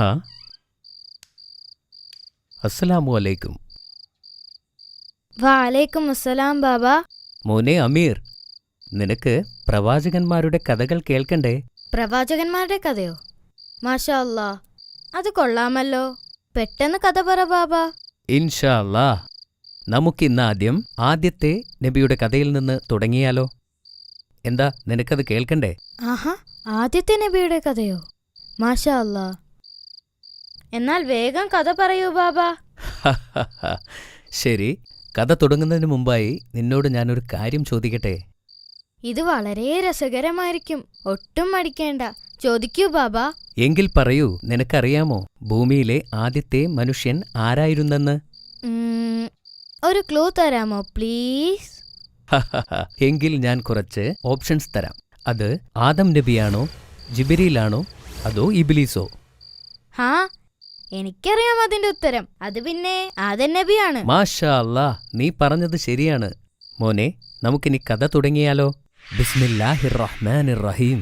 ഹാ? അസ്സലാമു അലൈക്കും. വാലൈക്കും അസ്സലാം ബാബ. മോനെ അമീർ നിനക്ക് പ്രവാചകന്മാരുടെ കഥകൾ കേൾക്കണ്ടേ? പ്രവാചകന്മാരുടെ കഥയോ? മാഷാ അല്ലാ അത് കൊള്ളാമല്ലോ. പെട്ടെന്ന് കഥ പറ ബാബ. ഇൻഷാ അല്ലാ നമുക്കിന്ന് ആദ്യം ആദ്യത്തെ നബിയുടെ കഥയിൽ നിന്ന് തുടങ്ങിയാലോ? എന്താ നിനക്കത് കേൾക്കണ്ടേ? ആഹാ ആദ്യത്തെ നബിയുടെ കഥയോ? മാഷാ അല്ലാ എന്നാൽ വേഗം കഥ പറയൂ ബാബ. ശരി കഥ തുടങ്ങുന്നതിന് മുമ്പായി നിന്നോട് ഞാനൊരു കാര്യം ചോദിക്കട്ടെ? ഇത് വളരെ രസകരമായിരിക്കും. ഒട്ടും മടിക്കേണ്ട. ചോദിക്കൂ ബാബ. എങ്കിൽ പറയൂ നിനക്കറിയാമോ ഭൂമിയിലെ ആദ്യത്തെ മനുഷ്യൻ ആരായിരുന്നെന്ന്? ഒരു ക്ലൂ തരാമോ പ്ലീസ്? എങ്കിൽ ഞാൻ കുറച്ച് ഓപ്ഷൻസ് തരാം. അത് ആദം നബിയാണോ ജിബിരിയിലാണോ അതോ ഇബിലീസോ? ഹാ എനിക്കറിയാം അതിന്റെ ഉത്തരം. അത് പിന്നെ ആദൻ നബിയാണ്. മാഷാ നീ പറഞ്ഞത് ശരിയാണ്. മോനെ നമുക്കിനി കഥ തുടങ്ങിയാലോ? ബിസ്മില്ലാഹിർ റഹ്മാനിർ റഹീം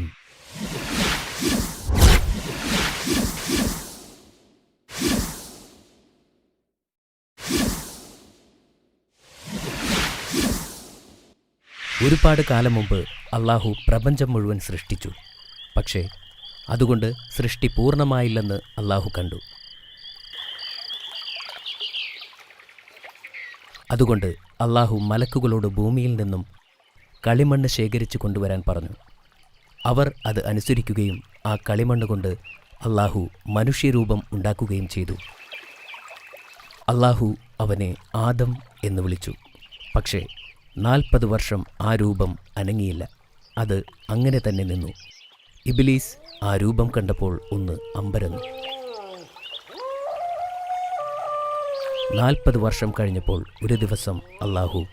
ഒരുപാട് കാലം മുമ്പ് അള്ളാഹു പ്രപഞ്ചം മുഴുവൻ സൃഷ്ടിച്ചു. പക്ഷേ അതുകൊണ്ട് സൃഷ്ടി പൂർണമായില്ലെന്ന് അള്ളാഹു കണ്ടു. അതുകൊണ്ട് അള്ളാഹു മലക്കുകളോട് ഭൂമിയിൽ നിന്നും കളിമണ്ണ് ശേഖരിച്ചു കൊണ്ടുവരാൻ പറഞ്ഞു. അവർ അത് അനുസരിക്കുകയും ആ കളിമണ്ണ് കൊണ്ട് അള്ളാഹു മനുഷ്യരൂപം ഉണ്ടാക്കുകയും ചെയ്തു. അള്ളാഹു അവനെ ആദം എന്ന് വിളിച്ചു. പക്ഷേ നാൽപ്പത് വർഷം ആ രൂപം അനങ്ങിയില്ല. അത് അങ്ങനെ തന്നെ നിന്നു. ഇബിലീസ് ആ രൂപം കണ്ടപ്പോൾ ഒന്ന് അമ്പരന്നു. നാൽപ്പത് വർഷം കഴിഞ്ഞപ്പോൾ ഒരു ദിവസം അള്ളാഹു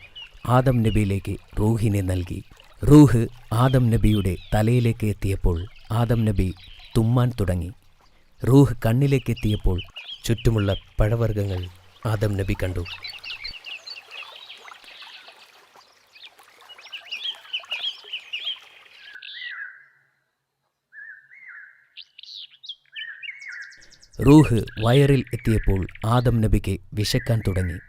ആദം നബിയിലേക്ക് റൂഹിനെ നൽകി. റൂഹ് ആദം നബിയുടെ തലയിലേക്ക് എത്തിയപ്പോൾ ആദം നബി തുമ്മാൻ തുടങ്ങി. റൂഹ് കണ്ണിലേക്ക് എത്തിയപ്പോൾ ചുറ്റുമുള്ള പഴവർഗങ്ങൾ ആദം നബി കണ്ടു. റൂഹ് വയറിൽ എത്തിയപ്പോൾ ആദം നബിക്ക് വിശക്കാൻ തുടങ്ങി.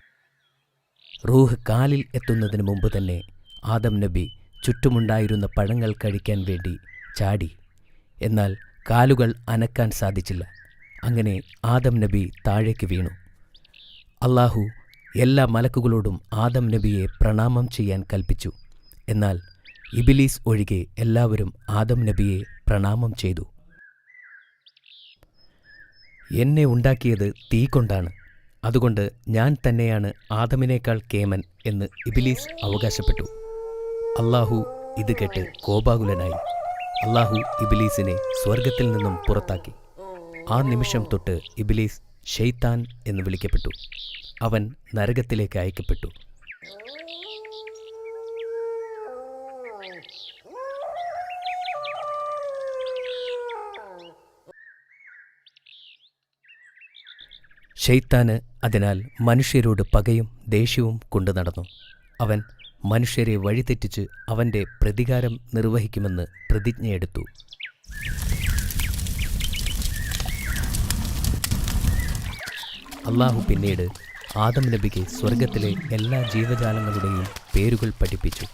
റൂഹ് കാലിൽ എത്തുന്നതിന് മുമ്പ് തന്നെ ആദം നബി ചുറ്റുമുണ്ടായിരുന്ന പഴങ്ങൾ കഴിക്കാൻ വേണ്ടി ചാടി. എന്നാൽ കാലുകൾ അനക്കാൻ സാധിച്ചില്ല. അങ്ങനെ ആദം നബി താഴേക്ക് വീണു. അള്ളാഹു എല്ലാ മലക്കുകളോടും ആദം നബിയെ പ്രണാമം ചെയ്യാൻ കൽപ്പിച്ചു. എന്നാൽ ഇബിലീസ് ഒഴികെ എല്ലാവരും ആദം നബിയെ പ്രണാമം ചെയ്തു. എന്നെ ഉണ്ടാക്കിയത് തീ കൊണ്ടാണ്. അതുകൊണ്ട് ഞാൻ തന്നെയാണ് ആദമിനേക്കാൾ കേമൻ എന്ന് ഇബിലീസ് അവകാശപ്പെട്ടു. അള്ളാഹു ഇത് കേട്ട് കോപാകുലനായി. അള്ളാഹു ഇബിലീസിനെ സ്വർഗത്തിൽ നിന്നും പുറത്താക്കി. ആ നിമിഷം തൊട്ട് ഇബിലീസ് ഷെയ്ത്താൻ എന്ന് വിളിക്കപ്പെട്ടു. അവൻ നരകത്തിലേക്ക് അയക്കപ്പെട്ടു. ഷെയ്ത്താന് അതിനാൽ മനുഷ്യരോട് പകയും ദേഷ്യവും കൊണ്ടു നടന്നു. അവൻ മനുഷ്യരെ വഴിതെറ്റിച്ച് അവന്റെ പ്രതികാരം നിർവഹിക്കുമെന്ന് പ്രതിജ്ഞയെടുത്തു. അള്ളാഹു പിന്നീട് ആദം നബിക്ക് സ്വർഗത്തിലെ എല്ലാ ജീവജാലങ്ങളുടെയും പേരുകൾ പഠിപ്പിച്ചു.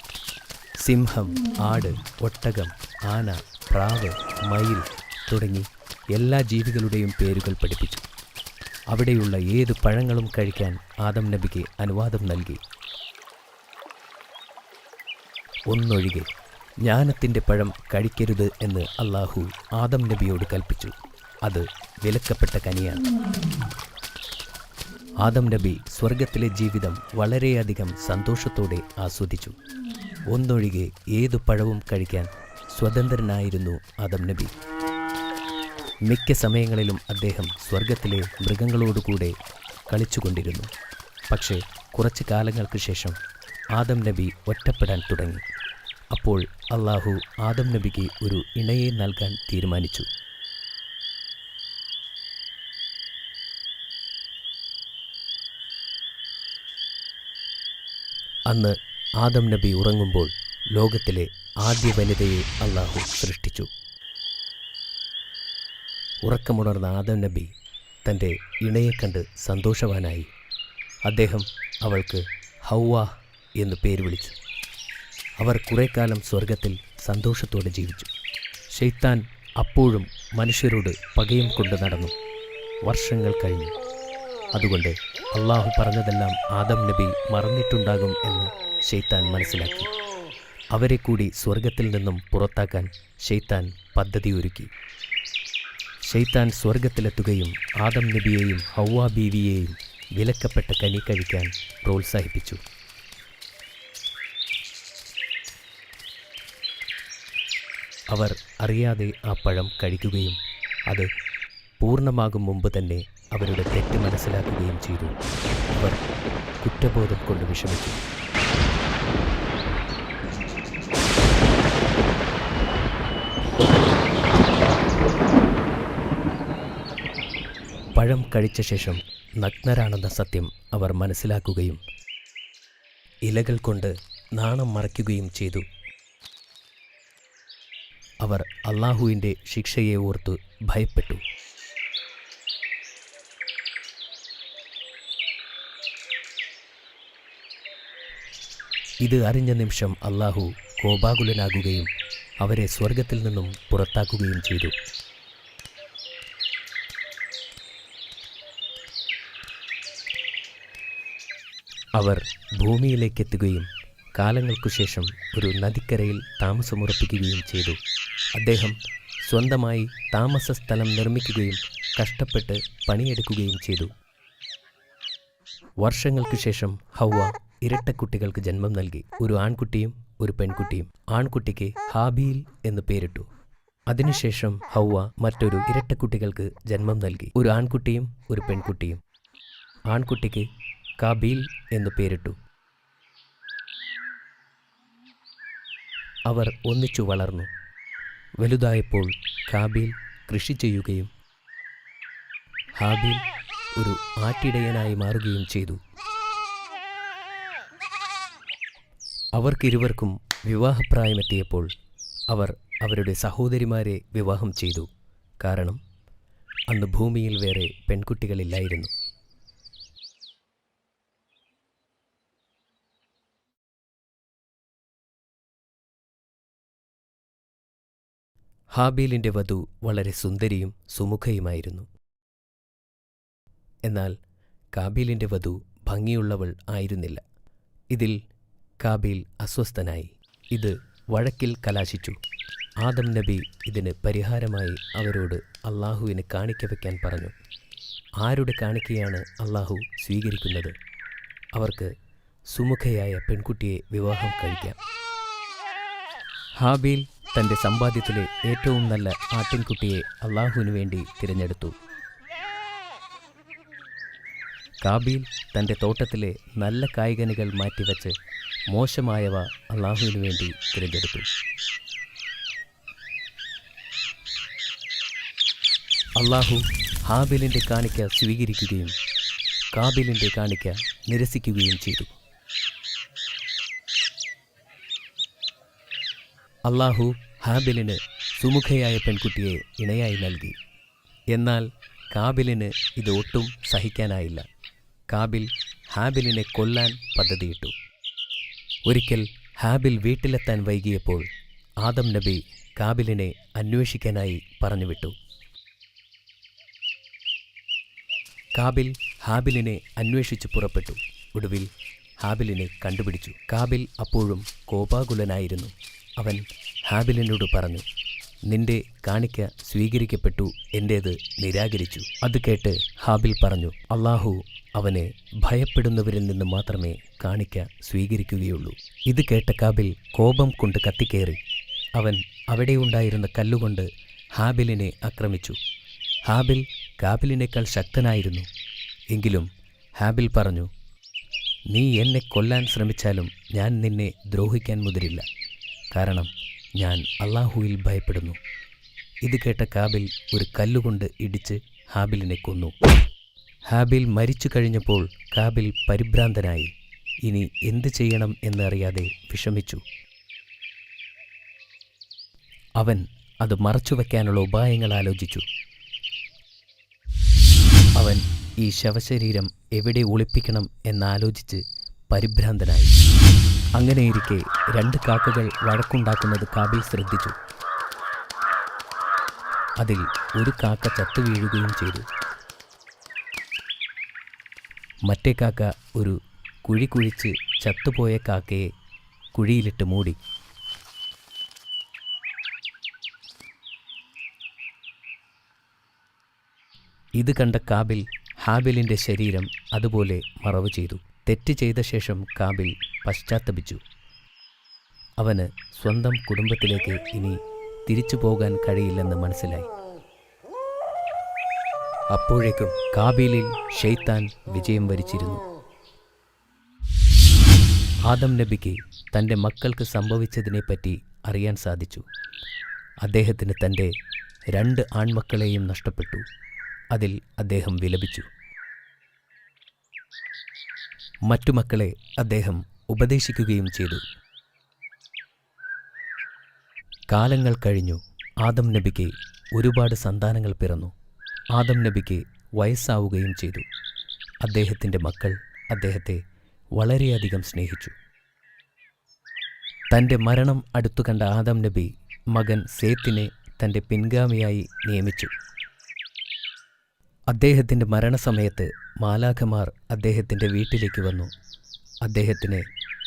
സിംഹം ആട് ഒട്ടകം ആന പ്രാവ് മയിൽ തുടങ്ങി എല്ലാ ജീവികളുടെയും പേരുകൾ പഠിപ്പിച്ചു. അവിടെയുള്ള ഏത് പഴങ്ങളും കഴിക്കാൻ ആദം നബിക്ക് അനുവാദം നൽകി. ഒന്നൊഴികെ ജ്ഞാനത്തിന്റെ പഴം കഴിക്കരുത് എന്ന് അള്ളാഹു ആദം നബിയോട് കൽപ്പിച്ചു. അത് വിലക്കപ്പെട്ട കനിയാണ്. ആദം നബി സ്വർഗത്തിലെ ജീവിതം വളരെയധികം സന്തോഷത്തോടെ ആസ്വദിച്ചു. ഒന്നൊഴികെ ഏതു പഴവും കഴിക്കാൻ സ്വതന്ത്രനായിരുന്നു ആദം നബി. മിക്ക സമയങ്ങളിലും അദ്ദേഹം സ്വർഗത്തിലെ മൃഗങ്ങളോടുകൂടെ കളിച്ചുകൊണ്ടിരുന്നു. പക്ഷേ കുറച്ച് കാലങ്ങൾക്ക് ശേഷം ആദം നബി ഒറ്റപ്പെടാൻ തുടങ്ങി. അപ്പോൾ അള്ളാഹു ആദം നബിക്ക് ഒരു ഇണയെ നൽകാൻ തീരുമാനിച്ചു. അന്ന് ആദം നബി ഉറങ്ങുമ്പോൾ ലോകത്തിലെ ആദ്യ വനിതയെ അള്ളാഹു സൃഷ്ടിച്ചു. ഉറക്കമുണർന്ന ആദം നബി തന്റെ ഇണയെ കണ്ട് സന്തോഷവാനായി. അദ്ദേഹം അവൾക്ക് ഹൗവ എന്ന് പേര് വിളിച്ചു. അവർ കുറേ കാലം സ്വർഗത്തിൽ സന്തോഷത്തോടെ ജീവിച്ചു. ഷെയ്ത്താൻ അപ്പോഴും മനുഷ്യരോട് പകയും കൊണ്ട് നടന്നു. വർഷങ്ങൾ കഴിഞ്ഞു. അതുകൊണ്ട് അള്ളാഹു പറഞ്ഞതെല്ലാം ആദം നബി മറന്നിട്ടുണ്ടാകും എന്ന് ഷെയ്ത്താൻ മനസ്സിലാക്കി. അവരെ കൂടി സ്വർഗത്തിൽ നിന്നും പുറത്താക്കാൻ ഷെയ്ത്താൻ പദ്ധതി ഒരുക്കി ഷെയ്ത്താൻ സ്വർഗത്തിലെത്തുകയും ആദം നബിയെയും ഹൗവ ബീവിയെയും വിലക്കപ്പെട്ട കനി കഴിക്കാൻ പ്രോത്സാഹിപ്പിച്ചു. അവർ അറിയാതെ ആ പഴം കഴിക്കുകയും അത് പൂർണമാകും മുമ്പ് തന്നെ അവരുടെ തെറ്റ് മനസ്സിലാക്കുകയും ചെയ്തു. അവർ കുറ്റബോധം കൊണ്ട് വിഷമിച്ചു. പഴം കഴിച്ച ശേഷം നഗ്നരാണെന്ന സത്യം അവർ മനസ്സിലാക്കുകയും ഇലകൾ കൊണ്ട് നാണം മറയ്ക്കുകയും ചെയ്തു. അവർ അള്ളാഹുവിന്റെ ശിക്ഷയെ ഓർത്ത് ഭയപ്പെട്ടു. ഇത് അറിഞ്ഞ നിമിഷം അള്ളാഹു കോപാകുലനാകുകയും അവരെ സ്വർഗത്തിൽ നിന്നും പുറത്താക്കുകയും ചെയ്തു. അവർ ഭൂമിയിലേക്കെത്തുകയും കാലങ്ങൾക്കു ശേഷം ഒരു നദിക്കരയിൽ താമസമുറപ്പിക്കുകയും ചെയ്തു. അദ്ദേഹം സ്വന്തമായി താമസ സ്ഥലം നിർമ്മിക്കുകയും കഷ്ടപ്പെട്ട് പണിയെടുക്കുകയും ചെയ്തു. വർഷങ്ങൾക്കു ശേഷം ഹൗവ ഇരട്ടക്കുട്ടികൾക്ക് ജന്മം നൽകി. ഒരു ആൺകുട്ടിയും ഒരു പെൺകുട്ടിയും. ആൺകുട്ടിക്ക് ഹാബീൽ എന്ന് പേരിട്ടു. അതിനുശേഷം ഹൗവ മറ്റൊരു ഇരട്ടക്കുട്ടികൾക്ക് ജന്മം നൽകി. ഒരു ആൺകുട്ടിയും ഒരു പെൺകുട്ടിയും. ആൺകുട്ടിക്ക് കാബീൽ എന്നു പേരിട്ടു. അവർ ഒന്നിച്ചു വളർന്നു. വലുതായപ്പോൾ കാബീൽ കൃഷി ചെയ്യുകയും ഹാബീൽ ഒരു ആട്ടിടയനായി മാറുകയും ചെയ്തു. അവർക്കിരുവർക്കും വിവാഹപ്രായമെത്തിയപ്പോൾ അവർ അവരുടെ സഹോദരിമാരെ വിവാഹം ചെയ്തു. കാരണം അന്ന് ഭൂമിയിൽ വേറെ പെൺകുട്ടികളില്ലായിരുന്നു. ഹാബീലിന്റെ വധു വളരെ സുന്ദരിയും സുമുഖയുമായിരുന്നു. എന്നാൽ കാബീലിന്റെ വധു ഭംഗിയുള്ളവൾ ആയിരുന്നില്ല. ഇതിൽ കാബീൽ അസ്വസ്ഥനായി. ഇത് വഴക്കിൽ കലാശിച്ചു. ആദം നബി ഇതിന് പരിഹാരമായി അവരോട് അള്ളാഹുവിന് കാണിക്ക വയ്ക്കാൻ പറഞ്ഞു. ആരുടെ കാണിക്കയാണ് അള്ളാഹു സ്വീകരിക്കുന്നത്? അവർക്ക് സുമുഖയായ പെൺകുട്ടിയെ വിവാഹം കഴിക്കാം. ഹാബീൽ തന്റെ സമ്പാദ്യത്തിലെ ഏറ്റവും നല്ല ആട്ടിൻകുട്ടിയെ അള്ളാഹുവിനു വേണ്ടി തിരഞ്ഞെടുത്തു. കാബീൽ തന്റെ തോട്ടത്തിലെ നല്ല കായികനികൾ മാറ്റിവെച്ച് മോശമായവ അള്ളാഹുവിനു വേണ്ടി തിരഞ്ഞെടുത്തു. അള്ളാഹു ഹാബിലിന്റെ കാണിക്ക സ്വീകരിക്കുകയും കാബിലിന്റെ കാണിക്ക നിരസിക്കുകയും ചെയ്തു. അള്ളാഹു ഹാബിലിന് സുമുഖയായ പെൺകുട്ടിയെ ഇണയായി നൽകി. എന്നാൽ കാബിലിന് ഇത് ഒട്ടും സഹിക്കാനായില്ല. കാബിൽ ഹാബിലിനെ കൊല്ലാൻ പദ്ധതിയിട്ടു. ഒരിക്കൽ ഹാബിൽ വീട്ടിലെത്താൻ വൈകിയപ്പോൾ ആദം നബി കാബിലിനെ അന്വേഷിക്കാനായി പറഞ്ഞുവിട്ടു. കാബിൽ ഹാബിലിനെ അന്വേഷിച്ചു പുറപ്പെട്ടു. ഒടുവിൽ ഹാബിലിനെ കണ്ടുപിടിച്ചു. കാബിൽ അപ്പോഴും കോപാകുലനായിരുന്നു. അവൻ ഹാബിലിനോട് പറഞ്ഞു നിന്റെ കാണിക്ക സ്വീകരിക്കപ്പെട്ടു എന്റേത് നിരാകരിച്ചു. അത് കേട്ട് ഹാബിൽ പറഞ്ഞു അള്ളാഹു അവനെ ഭയപ്പെടുന്നവരിൽ നിന്ന് മാത്രമേ കാണിക്ക സ്വീകരിക്കുകയുള്ളൂ. ഇത് കേട്ട കാബിൽ കോപം കൊണ്ട് കത്തിക്കേറി. അവൻ അവിടെയുണ്ടായിരുന്ന കല്ലുകൊണ്ട് ഹാബിലിനെ ആക്രമിച്ചു. ഹാബിൽ കാബിലിനേക്കാൾ ശക്തനായിരുന്നു. എങ്കിലും ഹാബിൽ പറഞ്ഞു നീ എന്നെ കൊല്ലാൻ ശ്രമിച്ചാലും ഞാൻ നിന്നെ ദ്രോഹിക്കാൻ മുതിരില്ല. കാരണം ഞാൻ അള്ളാഹുവിൽ ഭയപ്പെടുന്നു. ഇത് കേട്ട കാബിൽ ഒരു കല്ലുകൊണ്ട് ഇടിച്ച് ഹാബിലിനെ കൊന്നു. ഹാബിൽ മരിച്ചു കഴിഞ്ഞപ്പോൾ കാബിൽ പരിഭ്രാന്തനായി. ഇനി എന്ത് ചെയ്യണം എന്നറിയാതെ വിഷമിച്ചു. അവൻ അത് മറച്ചു മറച്ചുവെക്കാനുള്ള ഉപായങ്ങൾ ആലോചിച്ചു. അവൻ ഈ ശവശരീരം എവിടെ ഒളിപ്പിക്കണം എന്നാലോചിച്ച് പരിഭ്രാന്തനായി. അങ്ങനെയിരിക്കെ രണ്ട് കാക്കകൾ വഴക്കുണ്ടാക്കുന്നത് കാബിൽ ശ്രദ്ധിച്ചു. അതിൽ ഒരു കാക്ക ചത്തു വീഴുകയും ചെയ്തു. മറ്റേ കാക്ക ഒരു കുഴി കുഴിച്ച് ചത്തുപോയ കാക്കയെ കുഴിയിലിട്ട് മൂടി. ഇത് കണ്ട കാബിൽ ഹാബിലിന്റെ ശരീരം അതുപോലെ മറവ് ചെയ്തു. തെറ്റ് ചെയ്ത ശേഷം കാബിൽ പശ്ചാത്തപിച്ചു. അവന് സ്വന്തം കുടുംബത്തിലേക്ക് ഇനി തിരിച്ചു പോകാൻ കഴിയില്ലെന്ന് മനസ്സിലായി. അപ്പോഴേക്കും കാബീലിൽ ഷെയ്ത്താൻ വിജയം വരിച്ചിരുന്നു. ആദം നബിക്ക് തന്റെ മക്കൾക്ക് സംഭവിച്ചതിനെപ്പറ്റി അറിയാൻ സാധിച്ചു. അദ്ദേഹത്തിന് തന്റെ രണ്ട് ആൺമക്കളെയും നഷ്ടപ്പെട്ടു. അതിൽ അദ്ദേഹം വിലപിച്ചു. മറ്റു മക്കളെ അദ്ദേഹം ഉപദേശിക്കുകയും ചെയ്തു. കാലങ്ങൾ കഴിഞ്ഞു. ആദം നബിക്ക് ഒരുപാട് സന്താനങ്ങൾ പിറന്നു. ആദം നബിക്ക് വയസ്സാവുകയും ചെയ്തു. അദ്ദേഹത്തിന്റെ മക്കൾ അദ്ദേഹത്തെ വളരെയധികം സ്നേഹിച്ചു. തന്റെ മരണം അടുത്തു കണ്ട ആദം നബി മകൻ സേത്തിനെ തന്റെ പിൻഗാമിയായി നിയമിച്ചു. അദ്ദേഹത്തിന്റെ മരണസമയത്ത് മാലാഖമാർ അദ്ദേഹത്തിന്റെ വീട്ടിലേക്ക് വന്നു. അദ്ദേഹത്തിനെ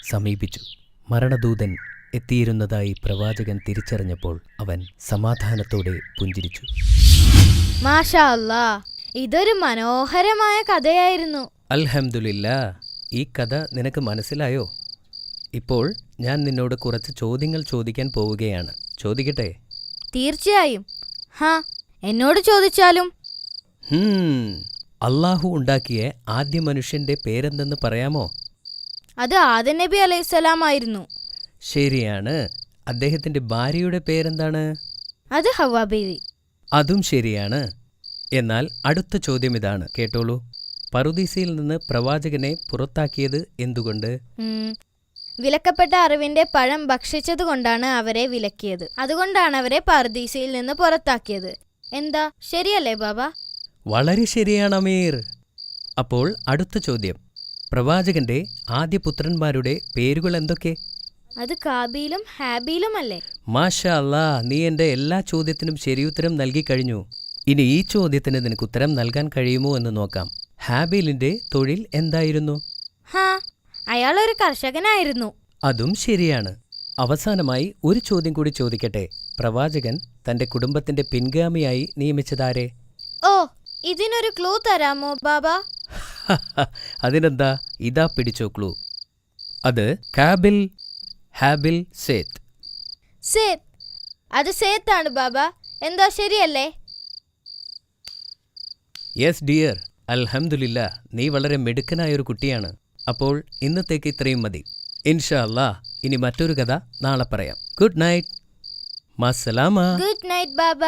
സമീപിച്ചു. മരണദൂതൻ എത്തിയിരുന്നതായി പ്രവാചകൻ തിരിച്ചറിഞ്ഞപ്പോൾ അവൻ സമാധാനത്തോടെ പുഞ്ചിരിച്ചു. മാഷാ അല്ലാ ഇതൊരു മനോഹരമായ കഥയായിരുന്നു. അൽഹംദുലില്ല ഈ കഥ നിനക്ക് മനസ്സിലായോ? ഇപ്പോൾ ഞാൻ നിന്നോട് കുറച്ച് ചോദ്യങ്ങൾ ചോദിക്കാൻ പോവുകയാണ്. ചോദിക്കട്ടെ? തീർച്ചയായും. ഹാ എന്നോട് ചോദിച്ചാലും. അള്ളാഹു ഉണ്ടാക്കിയ ആദ്യ മനുഷ്യന്റെ പേരെന്തെന്ന് പറയാമോ? അത് ആദൻ നബി അലൈഹിസ്സലാം ആയിരുന്നു. ശരിയാണ്. അദ്ദേഹത്തിന്റെ ഭാര്യയുടെ പേരെന്താണ്? അത് ഹവാ ബീവി. അതും ശരിയാണ്. എന്നാൽ അടുത്ത ചോദ്യം ഇതാണ്. കേട്ടോളൂ. പറുദീസയിൽ നിന്ന് പ്രവാചകനെ പുറത്താക്കിയത് എന്തുകൊണ്ട്? വിലക്കപ്പെട്ട അറിവിന്റെ പഴം ഭക്ഷിച്ചത് കൊണ്ടാണ് അവരെ വിലക്കിയത്. അതുകൊണ്ടാണ് അവരെ പറുദീസയിൽ നിന്ന് പുറത്താക്കിയത്. എന്താ? ശരിയല്ലേ ബാബ? വളരെ ശരിയാണ് അമീർ. അപ്പോൾ അടുത്ത ചോദ്യം. പ്രവാചകന്റെ ആദ്യ പുത്രന്മാരുടെ പേരുകൾ എന്തൊക്കെ അത് കാബീലും ഹാബീലും അല്ലേ മാഷാ അല്ലാ നീ എന്റെ എല്ലാ ചോദ്യത്തിനും ശരിയുത്തരം നൽകി കഴിഞ്ഞു. ഇനി ഈ ചോദ്യത്തിന് നിനക്ക് ഉത്തരം നൽകാൻ കഴിയുമോ എന്ന് നോക്കാം. ഹാബിലിന്റെ തൊഴിൽ എന്തായിരുന്നു? ഹാ അയാൾ ഒരു കർഷകനായിരുന്നു. അതും ശരിയാണ്. അവസാനമായി ഒരു ചോദ്യം കൂടി ചോദിക്കട്ടെ. പ്രവാചകൻ തന്റെ കുടുംബത്തിന്റെ പിൻഗാമിയായി നിയമിച്ചതാരെ? ഓ ഇതിനൊരു ക്ലൂ തരാമോ ബാബ? അതിനെന്താ? ഇതാ പിടിച്ചോ ക്ലൂ അത് കാബിൽ ഹാബിൽ സേത്ത്. സേത്ത്? അത് സേത്താണ് ബാബ. എന്താ ശരിയല്ലേ? Yes dear. അൽഹംദുലില്ല. നീ വളരെ മിടുക്കനായ ഒരു കുട്ടിയാണ്. അപ്പോൾ ഇന്നത്തേക്ക് ഇത്രയും മതി. ഇൻഷാ അല്ലാ ഇനി മറ്റൊരു കഥ നാളെ പറയാം. Good night. മസലാമ ഗുഡ് നൈറ്റ് ബാബ.